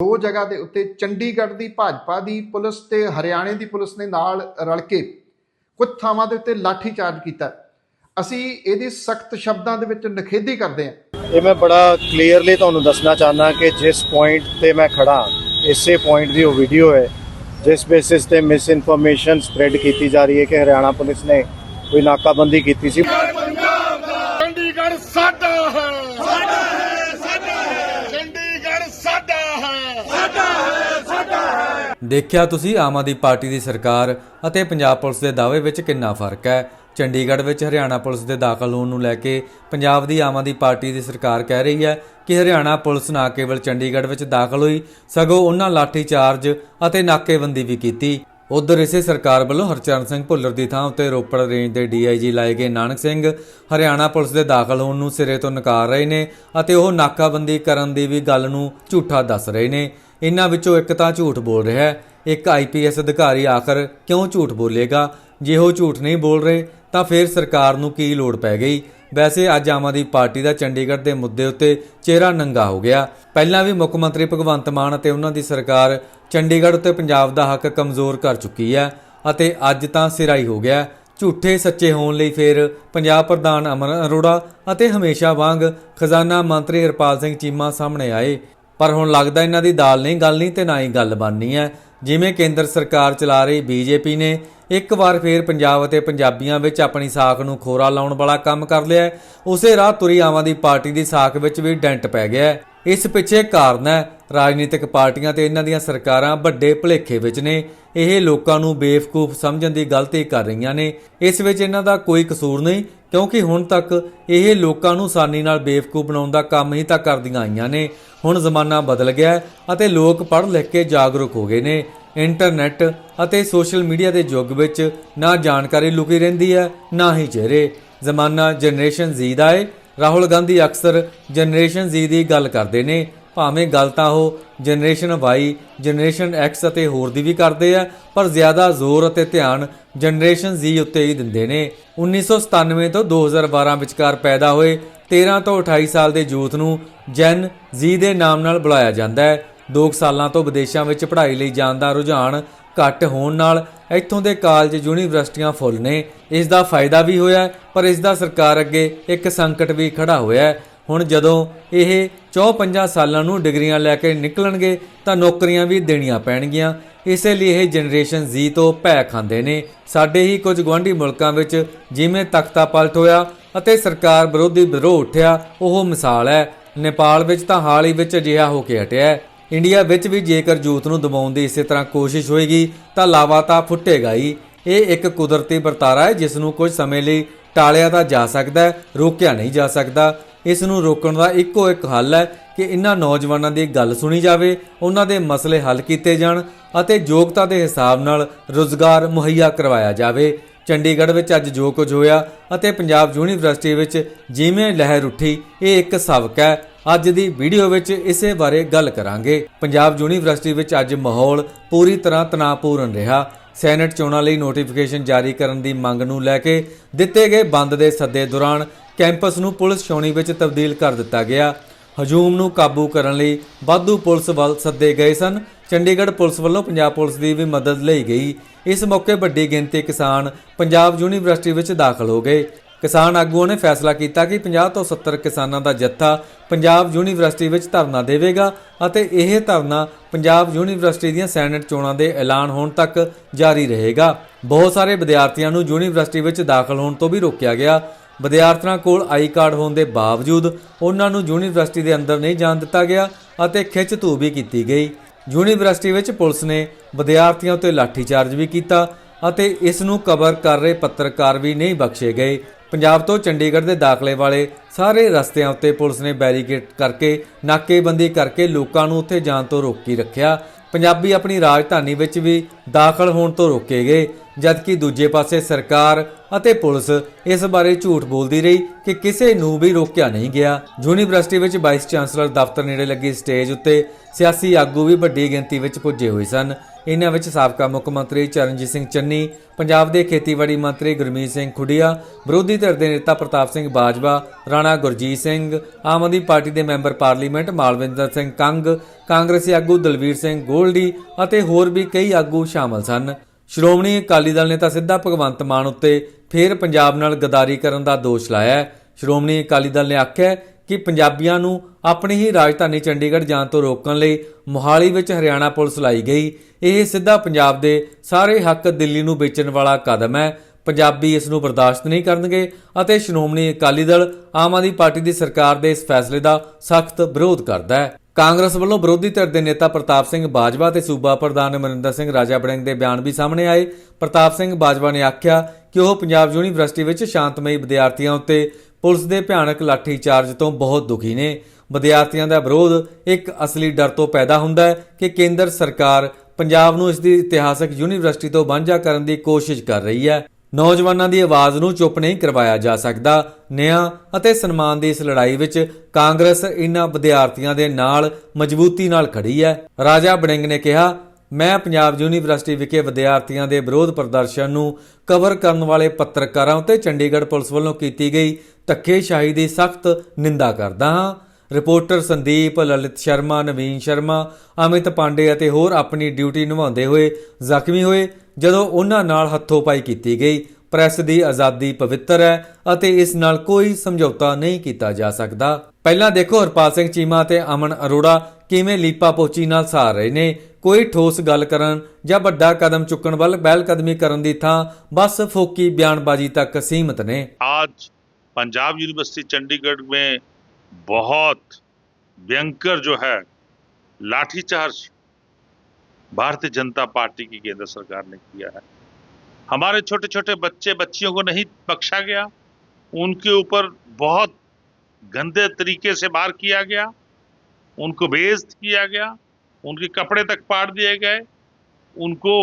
ਦੋ ਜਗ੍ਹਾ ਦੇ ਉੱਤੇ ਚੰਡੀਗੜ੍ਹ ਦੀ ਭਾਜਪਾ ਦੀ ਪੁਲਿਸ ਤੇ ਹਰਿਆਣੇ ਦੀ ਪੁਲਿਸ ਨੇ ਨਾਲ ਰਲ ਕੇ ਕੁਝ ਥਾਵਾਂ ਦੇ ਉੱਤੇ ਲਾਠੀ ਚਾਰਜ ਕੀਤਾ। ਅਸੀਂ ਇਹਦੀ ਸਖਤ ਸ਼ਬਦਾਂ ਦੇ ਵਿੱਚ ਨਿਖੇਧੀ ਕਰਦੇ ਹਾਂ। ਇਹ ਮੈਂ ਬੜਾ ਕਲੀਅਰਲੀ ਤੁਹਾਨੂੰ ਦੱਸਣਾ ਚਾਹੁੰਦਾ ਕਿ ਜਿਸ ਪੁਆਇੰਟ ਤੇ ਮੈਂ ਖੜਾ ਇਸੇ ਪੁਆਇੰਟ ਦੀ ਉਹ ਵੀਡੀਓ ਹੈ, ਜਿਸ ਬੇਸਿਸ ਤੇ ਮਿਸ ਇਨਫੋਰਮੇਸ਼ਨ ਸਪਰੈਡ ਕੀਤੀ ਜਾ ਰਹੀ ਹੈ ਕਿ ਹਰਿਆਣਾ ਪੁਲਿਸ ਨੇ ਕੋਈ ਨਾਕਾਬੰਦੀ ਕੀਤੀ ਸੀ ਚੰਡੀਗੜ੍ਹ ਸਾਡਾ ਹੈ ਸਾਡਾ ਹੈ ਸਾਡਾ ਹੈ ਚੰਡੀਗੜ੍ਹ ਸਾਡਾ ਹੈ ਦੇਖਿਆ ਤੁਸੀਂ, ਆਮ ਆਦਮੀ ਪਾਰਟੀ ਦੀ ਸਰਕਾਰ ਅਤੇ ਪੰਜਾਬ ਪੁਲਿਸ ਦੇ ਦਾਅਵੇ ਵਿੱਚ ਕਿੰਨਾ ਫ਼ਰਕ ਹੈ? ਚੰਡੀਗੜ੍ਹ ਵਿੱਚ ਹਰਿਆਣਾ ਪੁਲਿਸ ਦੇ ਦਾਖਲ ਹੋਣ ਨੂੰ ਲੈ ਕੇ ਪੰਜਾਬ ਦੀ ਆਮ ਆਦਮੀ ਪਾਰਟੀ ਦੀ ਸਰਕਾਰ ਕਹਿ ਰਹੀ ਹੈ ਕਿ ਹਰਿਆਣਾ ਪੁਲਿਸ ਨਾ ਕੇਵਲ ਚੰਡੀਗੜ੍ਹ ਵਿੱਚ ਦਾਖਲ ਹੋਈ, ਸਗੋਂ ਉਹਨਾਂ ਲਾਠੀ ਚਾਰਜ ਅਤੇ ਨਾਕੇਬੰਦੀ ਵੀ ਕੀਤੀ। ਉਧਰ ਇਸੇ ਸਰਕਾਰ ਵੱਲੋਂ ਹਰਚਰਨ ਸਿੰਘ ਭੁੱਲਰ ਦੀ ਥਾਂ ਉੱਤੇ ਰੋਪੜ ਰੇਂਜ ਦੇ ਡੀਆਈਜੀ ਲਾਏ ਗਏ ਨਾਨਕ ਸਿੰਘ ਹਰਿਆਣਾ ਪੁਲਿਸ ਦੇ ਦਾਖਲ ਹੋਣ ਨੂੰ ਸਿਰੇ ਤੋਂ ਨਕਾਰ ਰਹੇ ਨੇ ਅਤੇ ਉਹ ਨਾਕਾਬੰਦੀ ਕਰਨ ਦੀ ਵੀ ਗੱਲ ਨੂੰ ਝੂਠਾ ਦੱਸ ਰਹੇ ਨੇ। ਇਹਨਾਂ ਵਿੱਚੋਂ ਇੱਕ ਤਾਂ ਝੂਠ ਬੋਲ ਰਿਹਾ ਹੈ, ਇੱਕ ਆਈਪੀਐਸ ਅਧਿਕਾਰੀ ਆਖਰ ਕਿਉਂ ਝੂਠ ਬੋਲੇਗਾ? ਜੇ ਉਹ ਝੂਠ ਨਹੀਂ ਬੋਲ ਰਹੇ, ਤਾਂ ਫਿਰ ਸਰਕਾਰ ਨੂੰ ਕੀ ਲੋੜ ਪੈ ਗਈ? ਵੈਸੇ ਅੱਜ ਆਮ ਆਦਮੀ ਪਾਰਟੀ ਦਾ ਚੰਡੀਗੜ੍ਹ ਦੇ ਮੁੱਦੇ ਉੱਤੇ ਚਿਹਰਾ ਨੰਗਾ ਹੋ ਗਿਆ। ਪਹਿਲਾਂ ਵੀ ਮੁੱਖ ਮੰਤਰੀ ਭਗਵੰਤ ਮਾਨ ਅਤੇ ਉਹਨਾਂ ਦੀ ਸਰਕਾਰ ਚੰਡੀਗੜ੍ਹ ਉੱਤੇ ਪੰਜਾਬ ਦਾ ਹੱਕ ਕਮਜ਼ੋਰ ਕਰ ਚੁੱਕੀ ਹੈ ਅਤੇ ਅੱਜ ਤਾਂ ਸਿਰਾਈ ਹੋ ਗਿਆ। ਝੂਠੇ ਸੱਚੇ ਹੋਣ ਲਈ ਫਿਰ ਪੰਜਾਬ ਪ੍ਰਧਾਨ ਅਮਰ ਅਰੋੜਾ ਅਤੇ ਹਮੇਸ਼ਾ ਵਾਂਗ ਖਜ਼ਾਨਾ ਮੰਤਰੀ ਹਰਪਾਲ ਸਿੰਘ ਚੀਮਾ ਸਾਹਮਣੇ ਆਏ। ਪਰ ਹੁਣ ਲੱਗਦਾ ਇਹਨਾਂ ਦੀ ਦਾਲ ਨਹੀਂ ਗਲਣੀ ਤੇ ਨਾ ਹੀ ਗੱਲ ਬਣਨੀ ਹੈ। ਜਿਵੇਂ ਕੇਂਦਰ ਸਰਕਾਰ ਚਲਾ ਰਹੀ ਬੀਜੇਪੀ ਨੇ, ਇੱਕ ਵਾਰ ਫੇਰ ਪੰਜਾਬ ਅਤੇ ਪੰਜਾਬੀਆਂ ਵਿੱਚ ਆਪਣੀ ਸਾਖ ਨੂੰ ਖੋਰਾ ਲਾਉਣ ਵਾਲਾ ਕੰਮ ਕਰ ਲਿਆ ਉਸੇ ਰਾਹ ਤੁਰੀ ਆਵਾਂ ਦੀ ਪਾਰਟੀ ਦੀ ਸਾਖ ਵਿੱਚ ਵੀ ਡੈਂਟ ਪੈ ਗਿਆ ਇਸ ਪਿੱਛੇ ਕਾਰਨ ਹੈ, ਰਾਜਨੀਤਿਕ ਪਾਰਟੀਆਂ ਤੇ ਇਹਨਾਂ ਦੀਆਂ ਸਰਕਾਰਾਂ ਵੱਡੇ ਭੁਲੇਖੇ ਵਿੱਚ ਨੇ। ਇਹ ਲੋਕਾਂ ਨੂੰ ਬੇਵਕੂਫ ਸਮਝਣ ਦੀ ਗਲਤੀ ਕਰ ਰਹੀਆਂ ਨੇ। ਇਸ ਵਿੱਚ ਇਹਨਾਂ ਦਾ ਕੋਈ ਕਸੂਰ ਨਹੀਂ, ਕਿਉਂਕਿ ਹੁਣ ਤੱਕ ਇਹ ਲੋਕਾਂ ਨੂੰ ਆਸਾਨੀ ਨਾਲ ਬੇਵਕੂਫ ਬਣਾਉਣ ਦਾ ਕੰਮ ਹੀ ਤਾਂ ਕਰਦੀਆਂ ਆਈਆਂ ਨੇ। ਹੁਣ ਜ਼ਮਾਨਾ ਬਦਲ ਗਿਆ ਅਤੇ ਲੋਕ ਪੜ੍ਹ ਲਿਖ ਕੇ ਜਾਗਰੂਕ ਹੋ ਗਏ ਨੇ। ਇੰਟਰਨੈਟ ਅਤੇ ਸੋਸ਼ਲ ਮੀਡੀਆ ਦੇ ਯੁੱਗ ਵਿੱਚ ਨਾ ਜਾਣਕਾਰੀ ਲੁਕੀ ਰਹਿੰਦੀ ਹੈ, ਨਾ ਹੀ ਚਿਹਰੇ। ਜ਼ਮਾਨਾ ਜਨਰੇਸ਼ਨ Z ਦਾ ਹੈ ਰਾਹੁਲ ਗਾਂਧੀ ਅਕਸਰ ਜਨਰੇਸ਼ਨ Z ਦੀ ਗੱਲ ਕਰਦੇ ਨੇ। ਭਾਵੇਂ ਗੱਲ ਤਾਂ ਉਹ ਜਨਰੇਸ਼ਨ Y, ਜਨਰੇਸ਼ਨ X ਅਤੇ ਹੋਰ ਦੀ ਵੀ ਕਰਦੇ ਆ, ਪਰ ਜ਼ਿਆਦਾ ਜ਼ੋਰ ਅਤੇ ਧਿਆਨ ਜਨਰੇਸ਼ਨ Z ਉੱਤੇ ਹੀ ਦਿੰਦੇ ਨੇ। 1997 ਤੋਂ 2012 ਵਿਚਕਾਰ ਪੈਦਾ ਹੋਏ 13 ਤੋਂ 28 ਸਾਲ ਦੇ ਯੂਥ ਨੂੰ ਜਨ Z ਦੇ ਨਾਮ ਨਾਲ ਬੁਲਾਇਆ ਜਾਂਦਾ ਹੈ। 2 ਸਾਲਾਂ ਤੋਂ ਵਿਦੇਸ਼ਾਂ ਵਿੱਚ ਪੜ੍ਹਾਈ ਲਈ ਜਾਣ ਦਾ ਰੁਝਾਨ ਘੱਟ ਹੋਣ ਨਾਲ ਇੱਥੋਂ ਦੇ ਕਾਲਜ ਯੂਨੀਵਰਸਿਟੀਆਂ ਫੁੱਲ ਨੇ। ਇਸ ਦਾ ਫਾਇਦਾ ਵੀ ਹੋਇਆ ਪਰ ਇਸ ਦਾ ਸਰਕਾਰ ਅੱਗੇ ਇੱਕ ਸੰਕਟ ਵੀ ਖੜਾ ਹੋਇਆ ਹੈ। ਹੁਣ ਜਦੋਂ ਇਹ 4-5 ਸਾਲਾਂ ਨੂੰ ਡਿਗਰੀਆਂ ਲੈ ਕੇ ਨਿਕਲਣਗੇ, ਤਾਂ ਨੌਕਰੀਆਂ ਵੀ ਦੇਣੀਆਂ ਪੈਣਗੀਆਂ। ਇਸੇ ਲਈ ਇਹ ਜਨਰੇਸ਼ਨ Z ਤੋਂ ਭੈ ਖਾਂਦੇ ਨੇ। ਸਾਡੇ ਹੀ ਕੁਝ ਗਵਾਂਢੀ ਮੁਲਕਾਂ ਵਿੱਚ ਜਿਵੇਂ ਤਖਤਾ ਪਲਟ ਹੋਇਆ ਅਤੇ ਸਰਕਾਰ ਵਿਰੋਧੀ ਵਿਰੋਹ ਉੱਠਿਆ, ਉਹ ਮਿਸਾਲ ਹੈ। ਨੇਪਾਲ ਵਿੱਚ ਤਾਂ ਹਾਲ ਹੀ ਵਿੱਚ ਅਜਿਹਾ ਹੋ ਕੇ ਹਟਿਆ ਇੰਡੀਆ ਵਿੱਚ ਵੀ ਜੇਕਰ ਯੂਥ ਨੂੰ ਦਬਾਉਣ ਦੀ ਇਸੇ ਤਰ੍ਹਾਂ ਕੋਸ਼ਿਸ਼ ਹੋਏਗੀ, ਤਾਂ ਲਾਵਾ ਤਾਂ ਫੁੱਟੇਗਾ ਹੀ। ਇਹ ਇੱਕ ਕੁਦਰਤੀ ਵਰਤਾਰਾ ਹੈ, ਜਿਸ ਨੂੰ ਕੁਝ ਸਮੇਂ ਲਈ ਟਾਲਿਆ ਤਾਂ ਜਾ ਸਕਦਾ ਹੈ, ਰੋਕਿਆ ਨਹੀਂ ਜਾ ਸਕਦਾ। ਇਸ ਨੂੰ ਰੋਕਣ ਦਾ ਇੱਕੋ ਇੱਕ ਹੱਲ ਹੈ ਕਿ ਇਹਨਾਂ ਨੌਜਵਾਨਾਂ ਦੀ ਗੱਲ ਸੁਣੀ ਜਾਵੇ ਉਹਨਾਂ ਦੇ ਮਸਲੇ ਹੱਲ ਕੀਤੇ ਜਾਣ ਅਤੇ ਯੋਗਤਾ ਦੇ ਹਿਸਾਬ ਨਾਲ ਰੋਜ਼ਗਾਰ ਮੁਹੱਈਆ ਕਰਵਾਇਆ ਜਾਵੇ। ਚੰਡੀਗੜ੍ਹ ਵਿੱਚ ਅੱਜ ਜੋ ਕੁਝ ਹੋਇਆ ਅਤੇ ਪੰਜਾਬ ਯੂਨੀਵਰਸਿਟੀ ਵਿੱਚ ਜਿਵੇਂ ਲਹਿਰ ਉੱਠੀ, ਇਹ ਇੱਕ ਸਬਕ ਹੈ। ਅੱਜ ਦੀ ਵੀਡੀਓ ਵਿੱਚ ਇਸੇ ਬਾਰੇ ਗੱਲ ਕਰਾਂਗੇ। ਪੰਜਾਬ ਯੂਨੀਵਰਸਿਟੀ ਵਿੱਚ ਅੱਜ ਮਾਹੌਲ ਪੂਰੀ ਤਰ੍ਹਾਂ ਤਣਾਅਪੂਰਨ ਰਿਹਾ। ਸੈਨੇਟ ਚੋਣਾਂ ਲਈ ਨੋਟੀਫਿਕੇਸ਼ਨ ਜਾਰੀ ਕਰਨ ਦੀ ਮੰਗ ਨੂੰ ਲੈ ਕੇ ਦਿੱਤੇ ਗਏ ਬੰਦ ਦੇ ਸੱਦੇ ਦੌਰਾਨ ਕੈਂਪਸ ਨੂੰ ਪੁਲਿਸ ਛਾਉਣੀ ਵਿੱਚ ਤਬਦੀਲ ਕਰ ਦਿੱਤਾ ਗਿਆ। ਹਜੂਮ ਨੂੰ ਕਾਬੂ ਕਰਨ ਲਈ ਵਾਧੂ ਪੁਲਿਸ ਵੱਲ ਸੱਦੇ ਗਏ ਸਨ। ਚੰਡੀਗੜ੍ਹ ਪੁਲਿਸ ਵੱਲੋਂ ਪੰਜਾਬ ਪੁਲਿਸ ਦੀ ਵੀ ਮਦਦ ਲਈ ਗਈ। ਇਸ ਮੌਕੇ ਵੱਡੀ ਗਿਣਤੀ ਕਿਸਾਨ ਪੰਜਾਬ ਯੂਨੀਵਰਸਿਟੀ ਵਿੱਚ ਦਾਖਲ ਹੋ ਗਏ। ਕਿਸਾਨ ਆਗੂਆਂ ਨੇ ਫੈਸਲਾ ਕੀਤਾ ਕਿ 50 ਤੋਂ 70 ਕਿਸਾਨਾਂ ਦਾ ਜੱਥਾ ਪੰਜਾਬ ਯੂਨੀਵਰਸਿਟੀ ਵਿੱਚ ਧਰਨਾ ਦੇਵੇਗਾ ਅਤੇ ਇਹ ਧਰਨਾ ਪੰਜਾਬ ਯੂਨੀਵਰਸਿਟੀ ਦੀਆਂ ਸੈਨੇਟ ਚੋਣਾਂ ਦੇ ਐਲਾਨ ਹੋਣ ਤੱਕ ਜਾਰੀ ਰਹੇਗਾ। ਬਹੁਤ ਸਾਰੇ ਵਿਦਿਆਰਥੀਆਂ ਨੂੰ ਯੂਨੀਵਰਸਿਟੀ ਵਿੱਚ ਦਾਖਲ ਹੋਣ ਤੋਂ ਵੀ ਰੋਕਿਆ ਗਿਆ। ਵਿਦਿਆਰਥੀਆਂ ਕੋਲ ਆਈ ਕਾਰਡ ਹੋਣ ਦੇ ਬਾਵਜੂਦ ਉਹਨਾਂ ਨੂੰ ਯੂਨੀਵਰਸਿਟੀ ਦੇ ਅੰਦਰ ਨਹੀਂ ਜਾਣ ਦਿੱਤਾ ਗਿਆ ਅਤੇ ਖਿੱਚ ਧੂ ਵੀ ਕੀਤੀ ਗਈ। ਯੂਨੀਵਰਸਿਟੀ ਵਿੱਚ ਪੁਲਿਸ ਨੇ ਵਿਦਿਆਰਥੀਆਂ ਉੱਤੇ ਲਾਠੀਚਾਰਜ ਵੀ ਕੀਤਾ ਅਤੇ ਇਸ ਨੂੰ ਕਵਰ ਕਰ ਰਹੇ ਪੱਤਰਕਾਰ ਵੀ ਨਹੀਂ ਬਖਸ਼ੇ ਗਏ। ਪੰਜਾਬ ਤੋਂ ਚੰਡੀਗੜ੍ਹ ਦੇ ਦਾਖਲੇ ਵਾਲੇ ਸਾਰੇ ਰਸਤਿਆਂ ਉੱਤੇ ਪੁਲਿਸ ਨੇ ਬੈਰੀਕੇਡ ਕਰਕੇ ਨਾਕੇਬੰਦੀ ਕਰਕੇ ਲੋਕਾਂ ਨੂੰ ਉੱਥੇ ਜਾਣ ਤੋਂ ਰੋਕੀ ਰੱਖਿਆ। ਪੰਜਾਬੀ ਆਪਣੀ ਰਾਜਧਾਨੀ ਵਿੱਚ ਵੀ ਦਾਖਲ ਹੋਣ ਤੋਂ ਰੋਕੇ ਗਏ, ਜਦਕਿ ਦੂਜੇ ਪਾਸੇ ਸਰਕਾਰ ਅਤੇ ਪੁਲਿਸ ਇਸ ਬਾਰੇ ਝੂਠ ਬੋਲਦੀ ਰਹੀ ਕਿ ਕਿਸੇ ਨੂੰ ਵੀ ਰੋਕਿਆ ਨਹੀਂ ਗਿਆ। ਯੂਨੀਵਰਸਿਟੀ ਵਿੱਚ ਵਾਈਸ ਚਾਂਸਲਰ ਦਫ਼ਤਰ ਨੇੜੇ ਲੱਗੀ ਸਟੇਜ ਉੱਤੇ ਸਿਆਸੀ ਆਗੂ ਵੀ ਵੱਡੀ ਗਿਣਤੀ ਵਿੱਚ ਪੁੱਜੇ ਹੋਏ ਸਨ। ਇਹਨਾਂ ਵਿੱਚ ਸਾਬਕਾ ਮੁੱਖ ਮੰਤਰੀ ਚਰਨਜੀਤ ਸਿੰਘ ਚੰਨੀ, ਪੰਜਾਬ ਦੇ ਖੇਤੀਬਾੜੀ ਮੰਤਰੀ ਗੁਰਮੀਤ ਸਿੰਘ ਖੁੱਡੀਆ, ਵਿਰੋਧੀ ਧਿਰ ਦੇ ਨੇਤਾ ਪ੍ਰਤਾਪ ਸਿੰਘ ਬਾਜਵਾ, ਰਾਣਾ ਗੁਰਜੀਤ ਸਿੰਘ, ਆਮ ਆਦਮੀ ਪਾਰਟੀ ਦੇ ਮੈਂਬਰ ਪਾਰਲੀਮੈਂਟ ਮਾਲਵਿੰਦਰ ਸਿੰਘ ਕੰਗ, ਕਾਂਗਰਸੀ ਆਗੂ ਦਲਵੀਰ ਸਿੰਘ ਗੋਲਡੀ ਅਤੇ ਹੋਰ ਵੀ ਕਈ ਆਗੂ ਸ਼ਾਮਲ ਸਨ। ਸ਼੍ਰੋਮਣੀ ਅਕਾਲੀ ਦਲ ਨੇ ਤਾਂ ਸਿੱਧਾ ਭਗਵੰਤ ਮਾਨ ਉੱਤੇ ਫੇਰ ਪੰਜਾਬ ਨਾਲ ਗਦਾਰੀ ਕਰਨ ਦਾ ਦੋਸ਼ ਲਾਇਆ ਸ਼੍ਰੋਮਣੀ ਅਕਾਲੀ ਦਲ ਨੇ ਆਖਿਆ ਕਿ ਪੰਜਾਬੀਆਂ ਨੂੰ ਆਪਣੀ ਹੀ ਰਾਜਧਾਨੀ ਚੰਡੀਗੜ੍ਹ ਜਾਣ ਤੋਂ ਰੋਕਣ ਲਈ ਮੋਹਾਲੀ ਵਿੱਚ ਹਰਿਆਣਾ ਪੁਲਿਸ ਲਾਈ ਗਈ। ਇਹ ਸਿੱਧਾ ਪੰਜਾਬ ਦੇ ਸਾਰੇ ਹੱਕ ਦਿੱਲੀ ਨੂੰ ਵੇਚਣ ਵਾਲਾ ਕਦਮ ਹੈ। ਪੰਜਾਬੀ ਇਸ ਨੂੰ ਬਰਦਾਸ਼ਤ ਨਹੀਂ ਕਰਨਗੇ ਅਤੇ ਸ਼੍ਰੋਮਣੀ ਅਕਾਲੀ ਦਲ ਆਮ ਆਦਮੀ ਪਾਰਟੀ ਦੀ ਸਰਕਾਰ ਦੇ ਇਸ ਫੈਸਲੇ ਦਾ ਸਖਤ ਵਿਰੋਧ ਕਰਦਾ ਹੈ। ਕਾਂਗਰਸ ਵੱਲੋਂ ਵਿਰੋਧੀ ਧਿਰ ਦੇ ਨੇਤਾ ਪ੍ਰਤਾਪ ਸਿੰਘ ਬਾਜਵਾ ਤੇ ਸੂਬਾ ਪ੍ਰਧਾਨ ਅਮਰਿੰਦਰ ਸਿੰਘ ਰਾਜਾ ਬੜਿੰਗ ਦੇ ਬਿਆਨ ਵੀ ਸਾਹਮਣੇ ਆਏ। ਪ੍ਰਤਾਪ ਸਿੰਘ ਬਾਜਵਾ ਨੇ ਆਖਿਆ ਕਿ ਉਹ ਪੰਜਾਬ ਯੂਨੀਵਰਸਿਟੀ ਵਿੱਚ ਸ਼ਾਂਤਮਈ ਵਿਦਿਆਰਥੀਆਂ ਉੱਤੇ ਪੁਲਿਸ ਦੇ ਭਿਆਨਕ ਲਾਠੀਚਾਰਜ ਤੋਂ ਬਹੁਤ ਦੁਖੀ ਨੇ। ਵਿਦਿਆਰਥੀਆਂ ਦਾ ਵਿਰੋਧ ਇੱਕ ਅਸਲੀ ਡਰ ਤੋਂ ਪੈਦਾ ਹੁੰਦਾ ਹੈ ਕਿ ਕੇਂਦਰ ਸਰਕਾਰ ਪੰਜਾਬ ਨੂੰ ਇਸ ਦੀ ਇਤਿਹਾਸਕ ਯੂਨੀਵਰਸਿਟੀ ਤੋਂ ਵਾਂਝਾ ਕਰਨ ਦੀ ਕੋਸ਼ਿਸ਼ ਕਰ ਰਹੀ ਹੈ। ਨੌਜਵਾਨਾਂ ਦੀ ਆਵਾਜ਼ ਨੂੰ ਚੁੱਪ ਨਹੀਂ ਕਰਵਾਇਆ ਜਾ ਸਕਦਾ। ਨਿਆਂ ਅਤੇ ਸਨਮਾਨ ਦੀ ਇਸ ਲੜਾਈ ਵਿੱਚ ਕਾਂਗਰਸ ਇਨ੍ਹਾਂ ਵਿਦਿਆਰਥੀਆਂ ਦੇ ਨਾਲ ਮਜ਼ਬੂਤੀ ਨਾਲ ਖੜੀ ਹੈ। ਰਾਜਾ ਬੜਿੰਗ ਨੇ ਕਿਹਾ, ਮੈਂ ਪੰਜਾਬ ਯੂਨੀਵਰਸਿਟੀ ਵਿਖੇ ਵਿਦਿਆਰਥੀਆਂ ਦੇ ਵਿਰੋਧ ਪ੍ਰਦਰਸ਼ਨ ਨੂੰ ਕਵਰ ਕਰਨ ਵਾਲੇ ਪੱਤਰਕਾਰਾਂ ਉੱਤੇ ਚੰਡੀਗੜ੍ਹ ਪੁਲਿਸ ਵੱਲੋਂ ਕੀਤੀ ਗਈ ਧੱਕੇਸ਼ਾਹੀ ਦੀ ਸਖਤ ਨਿੰਦਾ ਕਰਦਾ ਹਾਂ। ਰਿਪੋਰਟਰ ਸੰਦੀਪ, ਲਲਿਤ ਸ਼ਰਮਾ, ਨਵੀਨ ਸ਼ਰਮਾ, ਅਮਿਤ ਪਾਂਡੇ ਅਤੇ ਹੋਰ ਆਪਣੀ ਡਿਊਟੀ ਨਿਭਾਉਂਦੇ ਹੋਏ ਜ਼ਖਮੀ ਹੋਏ। ਜਦੋਂ ਉਹਨਾਂ ਨਾਲ ਹੱਥੋਂ-ਪਾਈ ਕੀਤੀ ਗਈ ਪ੍ਰੈਸ ਦੀ ਆਜ਼ਾਦੀ ਪਵਿੱਤਰ ਹੈ ਅਤੇ ਇਸ ਨਾਲ ਕੋਈ ਸਮਝੌਤਾ ਨਹੀਂ ਕੀਤਾ ਜਾ ਸਕਦਾ ਪਹਿਲਾਂ ਦੇਖੋ ਹਰਪਾਲ ਸਿੰਘ ਚੀਮਾ ਤੇ ਅਮਨ ਅਰੋੜਾ ਕਿਵੇਂ ਲੀਪਾ ਪੋਚੀ ਨਾਲ ਸਾਰ ਰਹੇ ਨੇ ਕੋਈ ਠੋਸ ਗੱਲ ਕਰਨ ਜਾਂ ਵੱਡਾ ਕਦਮ ਚੁੱਕਣ ਵੱਲ ਪਹਿਲ ਕਦਮੀ ਕਰਨ ਦੀ ਥਾਂ ਬਸ ਫੋਕੀ ਬਿਆਨਬਾਜ਼ੀ ਤੱਕ ਸੀਮਤ ਨੇ आज पंजाब यूनिवर्सिटी चंडीगढ़ में बहुत भयंकर जो है लाठीचार्ज भारतीय जनता पार्टी की केंद्र सरकार ने किया है। हमारे छोटे छोटे बच्चे बच्चियों को नहीं बख्शा गया उनके ऊपर बहुत गंदे तरीके से मार किया गया उनको बेइज्जत किया गया उनके कपड़े तक पाड़ दिए गए उनको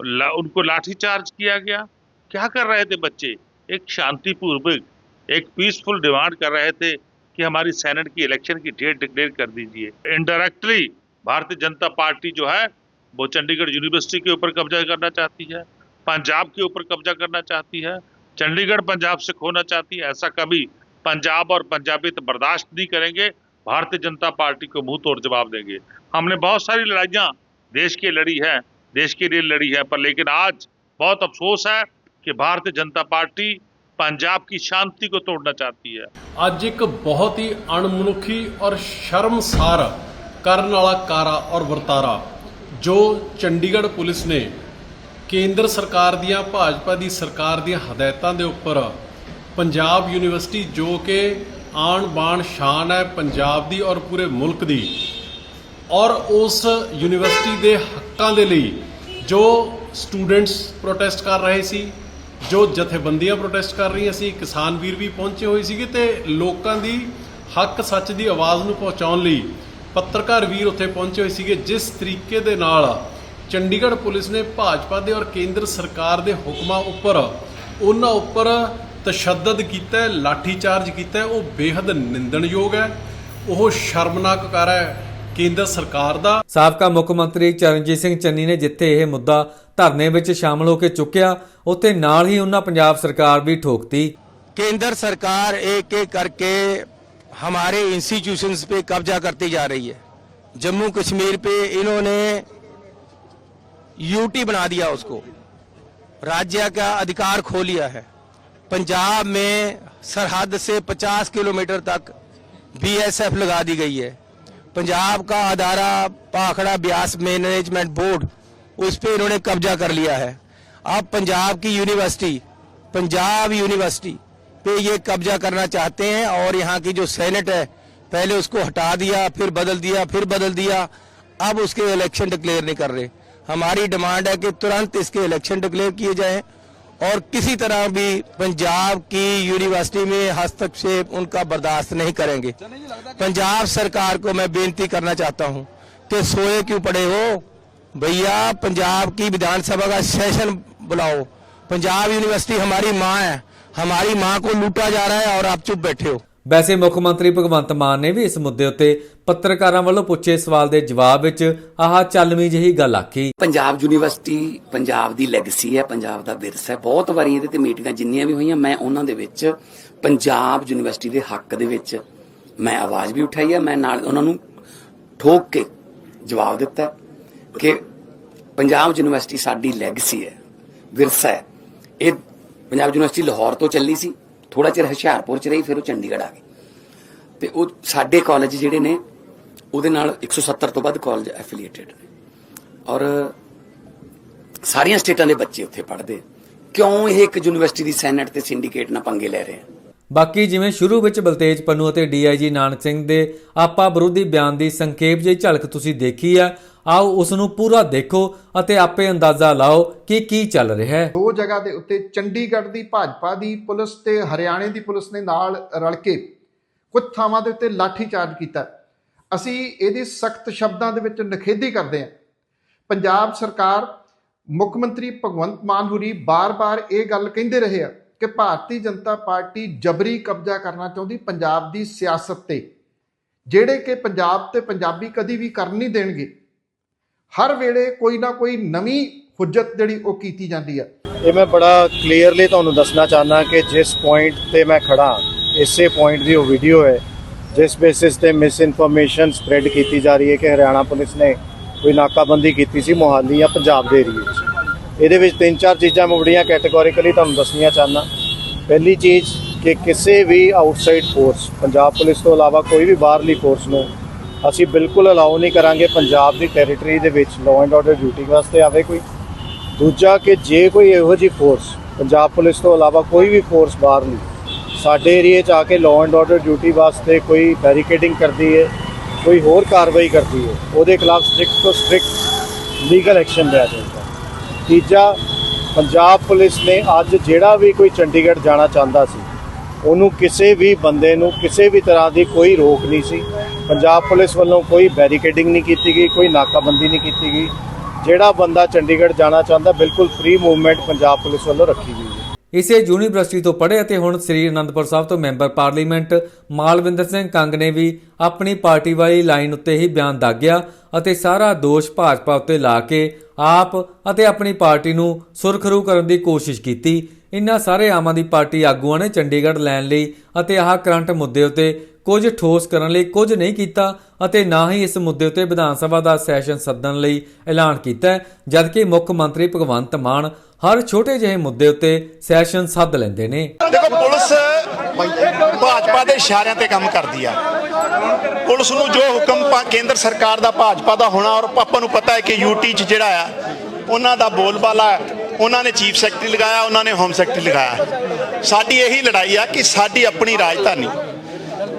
ला, उनको लाठीचार्ज किया गया। क्या कर रहे थे बच्चे? एक शांतिपूर्वक एक पीसफुल डिमांड कर रहे थे कि हमारी सेनेट की इलेक्शन की डेट डिक्लेयर कर दीजिए। इनडायरेक्टली भारतीय जनता पार्टी जो है वो चंडीगढ़ यूनिवर्सिटी के ऊपर कब्जा करना चाहती है पंजाब के ऊपर कब्जा करना चाहती है चंडीगढ़ पंजाब से खोना चाहती है ऐसा कभी पंजाब और पंजाबी तो बर्दाश्त नहीं करेंगे भारतीय जनता पार्टी को मुंह तोड़ जवाब देंगे हमने बहुत सारी लड़ाइयाँ देश की लड़ी है देश के लिए लड़ी है पर लेकिन आज बहुत अफसोस है कि भारतीय जनता पार्टी पंजाब की शांति को तोड़ना चाहती है ਅੱਜ ਇੱਕ ਬਹੁਤ ਹੀ ਅਣਮਨੁੱਖੀ ਔਰ ਸ਼ਰਮਸਾਰ ਕਰਨ ਵਾਲਾ ਕਾਰਾ ਔਰ ਵਰਤਾਰਾ ਜੋ ਚੰਡੀਗੜ੍ਹ ਪੁਲਿਸ ਨੇ ਕੇਂਦਰ ਸਰਕਾਰ ਦੀਆਂ, ਭਾਜਪਾ ਦੀ ਸਰਕਾਰ ਦੀਆਂ ਹਦਾਇਤਾਂ ਦੇ ਉੱਪਰ ਪੰਜਾਬ ਯੂਨੀਵਰਸਿਟੀ ਜੋ ਕਿ ਆਣ ਬਾਣ ਸ਼ਾਨ ਹੈ ਪੰਜਾਬ ਦੀ ਔਰ ਪੂਰੇ ਮੁਲਕ ਦੀ, ਔਰ ਉਸ ਯੂਨੀਵਰਸਿਟੀ ਦੇ ਹੱਕਾਂ ਦੇ ਲਈ ਜੋ ਸਟੂਡੈਂਟਸ ਪ੍ਰੋਟੈਸਟ ਕਰ ਰਹੇ ਸੀ, ਜੋ ਜਥੇਬੰਦੀਆਂ ਪ੍ਰੋਟੈਸਟ ਕਰ ਰਹੀਆਂ ਸੀ, ਕਿਸਾਨ ਵੀਰ ਵੀ ਪਹੁੰਚੇ ਹੋਏ ਸੀਗੇ ਤੇ ਲੋਕਾਂ ਦੀ ਹੱਕ ਸੱਚ ਦੀ ਆਵਾਜ਼ ਨੂੰ ਪਹੁੰਚਾਉਣ ਲਈ ਪੱਤਰਕਾਰ ਵੀਰ ਉੱਥੇ ਪਹੁੰਚੇ ਹੋਏ ਸੀਗੇ ਜਿਸ ਤਰੀਕੇ ਦੇ ਨਾਲ ਚੰਡੀਗੜ੍ਹ ਪੁਲਿਸ ਨੇ ਭਾਜਪਾ ਦੇ ਔਰ ਕੇਂਦਰ ਸਰਕਾਰ ਦੇ ਹੁਕਮਾਂ ਉੱਪਰ ਉਹਨਾਂ ਉੱਪਰ ਤਸ਼ੱਦਦ ਕੀਤਾ ਹੈ ਲਾਠੀਚਾਰਜ ਕੀਤਾ ਹੈ ਉਹ ਬੇहद ਨਿੰਦਣਯੋਗ ਹੈ। ਉਹ ਸ਼ਰਮਨਾਕ ਕਰ ਹੈ ਕੇਂਦਰ ਸਰਕਾਰ ਦਾ। ਸਾਬਕਾ ਮੁੱਖ ਮੰਤਰੀ ਚਰਨਜੀਤ ਸਿੰਘ ਚੰਨੀ ਨੇ ਜਿੱਥੇ ਇਹ ਮੁੱਦਾ ਧਰਨੇ ਵਿੱਚ ਸ਼ਾਮਲ ਹੋ ਕੇ ਚੁੱਕਿਆ ਉੱਥੇ ਨਾਲ ਹੀ ਉਹਨਾਂ ਪੰਜਾਬ ਸਰਕਾਰ ਵੀ ਠੋਕਤੀ। ਕੇਂਦਰ ਸਰਕਾਰ ਇੱਕ ਇੱਕ ਕਰਕੇ हमारे इंस्टीट्यूशंस पे कब्जा करती जा रही है। जम्मू कश्मीर पे इन्होंने यूटी बना दिया उसको। राज्य का अधिकार खो लिया है। पंजाब में सरहद से 50 किलोमीटर तक बीएसएफ लगा दी गई है। पंजाब का अदारा पाखड़ा ब्यास मैनेजमेंट बोर्ड, उस पर इन्होंने कब्जा कर लिया है। अब पंजाब की यूनिवर्सिटी, पंजाब यूनिवर्सिटी पे ये कब्जा करना चाहते हैं और यहाँ की जो सेनेट है, पहले उसको हटा दिया, फिर बदल दिया, फिर बदल दिया। अब उसके इलेक्शन डिक्लेयर नहीं कर रहे। हमारी डिमांड है कि तुरंत इसके इलेक्शन डिक्लेयर किए जाएँ और किसी तरह भी पंजाब की यूनिवर्सिटी में हस्तक्षेप उनका बर्दाश्त नहीं करेंगे। पंजाब सरकार को मैं बेनती करना चाहता हूँ कि सोए क्यों पड़े हो? भैया, पंजाब की विधानसभा का सेशन बुलाओ। पंजाब यूनिवर्सिटी हमारी माँ है। हमारी माँ को लूटा जा रहा है और आप चुप बैठे हो ਵੈਸੇ ਮੁੱਖ ਮੰਤਰੀ ਭਗਵੰਤ ਮਾਨ ਨੇ ਵੀ ਇਸ ਮੁੱਦੇ ਉੱਤੇ ਪੱਤਰਕਾਰਾਂ ਵੱਲੋਂ ਪੁੱਛੇ ਸਵਾਲ ਦੇ ਜਵਾਬ ਵਿੱਚ ਆਹ ਚੱਲਵੀਂ ਜਿਹੀ ਗੱਲ ਆਖੀ ਪੰਜਾਬ ਯੂਨੀਵਰਸਿਟੀ ਪੰਜਾਬ ਦੀ ਲੈਗੇਸੀ ਹੈ ਪੰਜਾਬ ਦਾ ਵਿਰਸਾ ਹੈ ਬਹੁਤ ਵਾਰੀ ਇਹਦੇ ਤੇ ਮੀਟਿੰਗਾਂ ਜਿੰਨੀਆਂ ਵੀ ਹੋਈਆਂ ਮੈਂ ਉਹਨਾਂ ਦੇ ਵਿੱਚ ਪੰਜਾਬ ਯੂਨੀਵਰਸਿਟੀ ਦੇ ਹੱਕ ਦੇ ਵਿੱਚ ਮੈਂ ਆਵਾਜ਼ ਵੀ ਉਠਾਈ ਹੈ ਮੈਂ ਨਾਲ ਉਹਨਾਂ ਨੂੰ ਠੋਕ ਕੇ ਜਵਾਬ ਦਿੱਤਾ ਕਿ ਪੰਜਾਬ ਯੂਨੀਵਰਸਿਟੀ ਸਾਡੀ ਲੈਗੇਸੀ ਹੈ ਵਿਰਸਾ ਹੈ ਇਹ ਪੰਜਾਬ ਯੂਨੀਵਰਸਿਟੀ ਲਾਹੌਰ ਤੋਂ ਚੱਲੀ ਸੀ। ਥੋੜਾ ਚਿਰ ਹੁਸ਼ਿਆਰਪੁਰ ਚ ਰਹੀ, ਫਿਰ ਉਹ ਚੰਡੀਗੜ੍ਹ ਆ ਗਈ। ਤੇ ਉਹ ਸਾਡੇ ਕਾਲਜ ਜਿਹੜੇ ਨੇ, ਉਹਦੇ ਨਾਲ 170 ਤੋਂ ਵੱਧ ਕਾਲਜ ਐਫੀਲੀਏਟਡ ਨੇ। ਔਰ ਸਾਰੀਆਂ ਸਟੇਟਾਂ ਦੇ ਬੱਚੇ ਉੱਥੇ ਪੜ੍ਹਦੇ ਕਿਉਂ ਇਹ ਇੱਕ ਯੂਨੀਵਰਸਿਟੀ ਦੀ ਸੈਨੇਟ ਤੇ ਸਿੰਡੀਕੇਟ ਨਾਲ ਪੰਗੇ ਲੈ ਰਹੇ ਆ? ਬਾਕੀ ਜਿਵੇਂ ਸ਼ੁਰੂ ਵਿੱਚ ਬਲਤੇਜ ਪੰਨੂ ਅਤੇ ਡੀਆਈਜੀ ਨਾਨਕ ਸਿੰਘ ਦੇ ਆਪਾ ਵਿਰੋਧੀ ਬਿਆਨ ਦੀ ਸੰਖੇਪ ਜਿਹੀ ਝਲਕ ਤੁਸੀਂ ਦੇਖੀ ਆ ਆਓ ਉਸ ਨੂੰ ਪੂਰਾ ਦੇਖੋ ਅਤੇ ਆਪੇ ਅੰਦਾਜ਼ਾ ਲਾਓ ਕਿ ਕੀ ਚੱਲ ਰਿਹਾ ਹੈ। ਦੋ ਜਗ੍ਹਾ ਦੇ ਉੱਤੇ ਚੰਡੀਗੜ੍ਹ ਦੀ ਭਾਜਪਾ ਦੀ ਪੁਲਿਸ ਤੇ ਹਰਿਆਣੇ ਦੀ ਪੁਲਿਸ ਨੇ ਨਾਲ ਰਲ ਕੇ ਕੁਝ ਥਾਵਾਂ ਦੇ ਉੱਤੇ ਲਾਠੀ ਚਾਰਜ ਕੀਤਾ। ਅਸੀਂ ਇਹਦੀ ਸਖਤ ਸ਼ਬਦਾਂ ਦੇ ਵਿੱਚ ਨਿਖੇਧੀ ਕਰਦੇ ਹਾਂ। ਪੰਜਾਬ ਸਰਕਾਰ, ਮੁੱਖ ਮੰਤਰੀ ਭਗਵੰਤ ਮਾਨ ਹੁਰੀ ਬਾਰ-ਬਾਰ ਇਹ ਗੱਲ ਕਹਿੰਦੇ ਰਹੇ ਆ ਕਿ ਭਾਰਤੀ ਜਨਤਾ ਪਾਰਟੀ ਜਬਰੀ ਕਬਜ਼ਾ ਕਰਨਾ ਚਾਹੁੰਦੀ ਪੰਜਾਬ ਦੀ ਸਿਆਸਤ ਤੇ, ਜਿਹੜੇ ਕਿ ਪੰਜਾਬ ਤੇ ਪੰਜਾਬੀ ਕਦੀ ਵੀ ਕਰਨ ਨਹੀਂ ਦੇਣਗੇ। ਹਰ ਵੇਲੇ ਕੋਈ ਨਾ ਕੋਈ ਨਵੀਂ ਹੁਜਤ ਜਿਹੜੀ ਉਹ ਕੀਤੀ ਜਾਂਦੀ ਹੈ ਇਹ ਮੈਂ ਬੜਾ ਕਲੀਅਰਲੀ ਤੁਹਾਨੂੰ ਦੱਸਣਾ ਚਾਹੁੰਦਾ ਕਿ ਜਿਸ ਪੁਆਇੰਟ ਤੇ ਮੈਂ ਖੜਾ, ਇਸੇ ਪੁਆਇੰਟ ਦੀ ਉਹ ਵੀਡੀਓ ਹੈ, ਜਿਸ ਬੇਸਿਸ ਤੇ ਮਿਸ ਇਨਫੋਰਮੇਸ਼ਨ ਸਪਰੈਡ ਕੀਤੀ ਜਾ ਰਹੀ ਹੈ ਕਿ ਹਰਿਆਣਾ ਪੁਲਿਸ ਨੇ ਕੋਈ ਨਾਕਾਬੰਦੀ ਕੀਤੀ ਸੀ ਮੋਹਾਲੀ ਜਾਂ ਪੰਜਾਬ ਦੇ ਏਰੀਏ 'ਚ ਇਹਦੇ ਵਿੱਚ ਤਿੰਨ ਚਾਰ ਚੀਜ਼ਾਂ ਮੈਂ ਬੜੀਆਂ ਕੈਟੇਗੋਰੀਕਲੀ ਤੁਹਾਨੂੰ ਦੱਸਣੀਆਂ ਚਾਹੁੰਦਾ। ਪਹਿਲੀ ਚੀਜ਼ ਕਿ ਕਿਸੇ ਵੀ ਆਊਟਸਾਈਡ ਫੋਰਸ ਪੰਜਾਬ ਪੁਲਿਸ ਤੋਂ ਇਲਾਵਾ ਕੋਈ ਵੀ ਬਾਹਰਲੀ ਫੋਰਸ ਨੂੰ ਅਸੀਂ ਬਿਲਕੁਲ ਅਲਾਉ ਨਹੀਂ ਕਰਾਂਗੇ ਪੰਜਾਬ ਦੀ ਟੈਰੀਟਰੀ ਦੇ ਵਿੱਚ ਲਾਅ ਐਂਡ ਆਰਡਰ ਡਿਊਟੀ ਵਾਸਤੇ ਆਵੇ ਕੋਈ। ਦੂਜਾ ਕਿ ਜੇ ਕੋਈ ਇਹੋ ਜਿਹੀ ਫੋਰਸ ਪੰਜਾਬ ਪੁਲਿਸ ਤੋਂ ਇਲਾਵਾ ਕੋਈ ਵੀ ਫੋਰਸ ਬਾਹਰ ਨਹੀਂ, ਸਾਡੇ ਏਰੀਏ 'ਚ ਆ ਕੇ ਲਾਅ ਐਂਡ ਆਰਡਰ ਡਿਊਟੀ ਵਾਸਤੇ ਕੋਈ ਬੈਰੀਕੇਡਿੰਗ ਕਰਦੀ ਹੈ ਕੋਈ ਹੋਰ ਕਾਰਵਾਈ ਕਰਦੀ ਹੈ ਉਹਦੇ ਖਿਲਾਫ ਸਟ੍ਰਿਕਟ ਤੋਂ ਸਟ੍ਰਿਕਟ ਲੀਗਲ ਐਕਸ਼ਨ ਲਿਆ ਜਾਏਗਾ ਤੀਜਾ, ਪੰਜਾਬ ਪੁਲਿਸ ਨੇ ਅੱਜ ਜਿਹੜਾ ਵੀ ਕੋਈ ਚੰਡੀਗੜ੍ਹ ਜਾਣਾ ਚਾਹੁੰਦਾ ਸੀ, ਉਹਨੂੰ ਕਿਸੇ ਵੀ ਬੰਦੇ ਨੂੰ ਕਿਸੇ ਵੀ ਤਰ੍ਹਾਂ ਦੀ ਕੋਈ ਰੋਕ ਨਹੀਂ ਸੀ। ਪੰਜਾਬ ਪੁਲਿਸ ਵੱਲੋਂ ਕੋਈ ਬੈਰੀਕੇਡਿੰਗ ਨਹੀਂ ਕੀਤੀ ਗਈ, ਕੋਈ ਨਾਕਾਬੰਦੀ ਨਹੀਂ ਕੀਤੀ ਗਈ। ਜਿਹੜਾ ਬੰਦਾ ਚੰਡੀਗੜ੍ਹ ਜਾਣਾ ਚਾਹੁੰਦਾ, ਬਿਲਕੁਲ ਫ੍ਰੀ ਮੂਵਮੈਂਟ ਪੰਜਾਬ ਪੁਲਿਸ ਵੱਲੋਂ ਰੱਖੀ ਗਈ ਹੈ। ਇਸੇ ਯੂਨੀਵਰਸਿਟੀ ਤੋਂ ਪੜ੍ਹੇ ਅਤੇ ਹੁਣ ਸ੍ਰੀ ਅਨੰਦਪੁਰ ਸਾਹਿਬ ਤੋਂ ਮੈਂਬਰ ਪਾਰਲੀਮੈਂਟ, ਮਾਲਵਿੰਦਰ ਸਿੰਘ ਕੰਗ ਨੇ ਵੀ ਆਪਣੀ ਪਾਰਟੀ ਵਾਲੀ ਲਾਈਨ ਉੱਤੇ ਹੀ ਬਿਆਨ ਦਾਗਿਆ ਅਤੇ ਸਾਰਾ ਦੋਸ਼ ਭਾਜਪਾ ਉੱਤੇ ਲਾ ਕੇ ਆਪ ਅਤੇ ਆਪਣੀ ਪਾਰਟੀ ਨੂੰ ਸੁਰਖਰੂ ਕਰਨ ਦੀ ਕੋਸ਼ਿਸ਼ ਕੀਤੀ। ਇਨ੍ਹਾਂ ਸਾਰੇ ਆਮ ਆਦਮੀ ਪਾਰਟੀ ਆਗੂਆਂ ਨੇ ਚੰਡੀਗੜ੍ਹ ਲੈਣ ਲਈ ਅਤੇ ਆਹ ਕਰੰਟ ਮੁੱਦੇ ਉੱਤੇ ਕੁਝ ਠੋਸ ਕਰਨ ਲਈ ਕੁਝ ਨਹੀਂ ਕੀਤਾ ਅਤੇ ਨਾ ਹੀ ਇਸ ਮੁੱਦੇ ਉੱਤੇ ਵਿਧਾਨ ਸਭਾ ਦਾ ਸੈਸ਼ਨ ਸੱਦਣ ਲਈ ਐਲਾਨ ਕੀਤਾ ਹੈ, ਜਦਕਿ ਮੁੱਖ ਮੰਤਰੀ ਭਗਵੰਤ ਮਾਨ ਹਰ ਛੋਟੇ ਜਿਹੇ ਮੁੱਦੇ ਉੱਤੇ ਸੈਸ਼ਨ ਸੱਦ ਲੈਂਦੇ ਨੇ। ਦੇਖੋ ਪੁਲਿਸ ਭਾਜਪਾ ਦੇ ਇਸ਼ਾਰਿਆਂ ਤੇ ਕੰਮ ਕਰਦੀ ਆ। ਪੁਲਿਸ ਨੂੰ ਜੋ ਹੁਕਮ ਕੇਂਦਰ ਸਰਕਾਰ ਦਾ ਭਾਜਪਾ ਦਾ ਹੋਣਾ ਔਰ ਆਪਾਂ ਨੂੰ ਪਤਾ ਹੈ ਕਿ ਯੂਟੀ ਚ ਜਿਹੜਾ ਆ ਉਹਨਾਂ ਦਾ ਬੋਲਬਾਲਾ ਉਹਨਾਂ ਨੇ ਚੀਫ ਸੈਕਟਰੀ ਲਗਾਇਆ ਉਹਨਾਂ ਨੇ ਹੋਮ ਸੈਕਟਰੀ ਲਗਾਇਆ। ਸਾਡੀ ਇਹੀ ਲੜਾਈ ਆ ਕਿ ਸਾਡੀ ਆਪਣੀ ਰਾਜਧਾਨੀ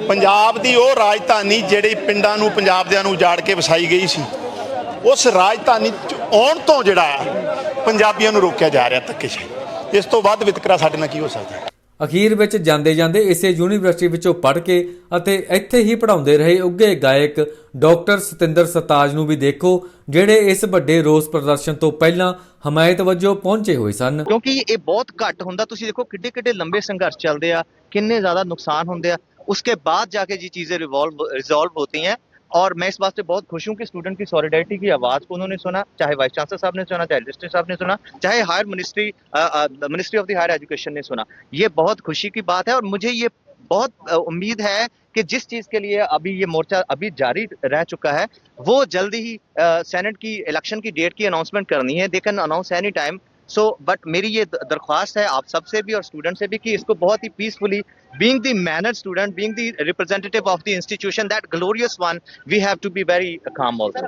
ਪੰਜਾਬ ਦੀ ਉਹ ਰਾਜਧਾਨੀ ਜਿਹੜੀ ਪਿੰਡਾਂ ਨੂੰ ਪੰਜਾਬ ਦਿਆਂ ਨੂੰ ਉਜਾੜ ਕੇ ਵਸਾਈ ਗਈ ਸੀ ਉਸ ਰਾਜਧਾਨੀ ਚ ਆਉਣ ਤੋਂ ਜਿਹੜਾ ਪੰਜਾਬੀਆਂ ਨੂੰ ਰੋਕਿਆ ਜਾ ਰਿਹਾ ਧੱਕੇ ਇਸ ਤੋਂ ਵੱਧ ਵਿਤਕਰਾ ਸਾਡੇ ਨਾਲ ਕੀ ਹੋ ਸਕਦਾ? ਹੈ ਅਖੀਰ ਵਿੱਚ ਜਾਂਦੇ ਜਾਂਦੇ ਇਸੇ ਯੂਨੀਵਰਸਿਟੀ ਵਿੱਚੋਂ ਪੜ੍ਹ ਕੇ ਅਤੇ ਇੱਥੇ ਹੀ ਪੜ੍ਹਾਉਂਦੇ ਰਹੇ ਉੱਗੇ ਗਾਇਕ ਡਾਕਟਰ ਸਤਿੰਦਰ ਸਤਾਜ ਨੂੰ ਵੀ ਦੇਖੋ ਜਿਹੜੇ ਇਸ ਵੱਡੇ ਰੋਸ ਪ੍ਰਦਰਸ਼ਨ ਤੋਂ ਪਹਿਲਾਂ ਹਮਾਇਤ ਵਜੋਂ ਪਹੁੰਚੇ ਹੋਏ ਸਨ। ਕਿਉਂਕਿ ਇਹ ਬਹੁਤ ਘੱਟ ਹੁੰਦਾ ਤੁਸੀਂ ਦੇਖੋ ਕਿੱਡੇ ਕਿੱਡੇ ਲੰਬੇ ਸੰਘਰਸ਼ ਚੱਲਦੇ ਆ ਕਿੰਨੇ ਜ਼ਿਆਦਾ ਨੁਕसान ਹੁੰਦੇ ਆ। उसके बाद जाके ये चीज़ें रिवॉल्व रिजॉल्व होती हैं। और मैं इस बात से बहुत खुश हूँ कि स्टूडेंट की सॉलिडारिटी की आवाज़ को उन्होंने सुना, चाहे वाइस चांसलर साहब ने सुना, चाहे रजिस्ट्री साहब ने सुना, चाहे higher ministry ministry of the higher education ने सुना। ये बहुत खुशी की बात है और मुझे ये बहुत उम्मीद है कि जिस चीज़ के लिए अभी ये मोर्चा अभी जारी रह चुका है, वो जल्दी ही सेनेट की इलेक्शन की डेट की अनाउंसमेंट करनी है। They can announce any time so so, but मेरी ये दरख्वास्त है आप सबसे भी और स्टूडेंट से भी कि इसको बहुत ही peacefully being the manner student being the representative of the institution that glorious one we have to be very calm also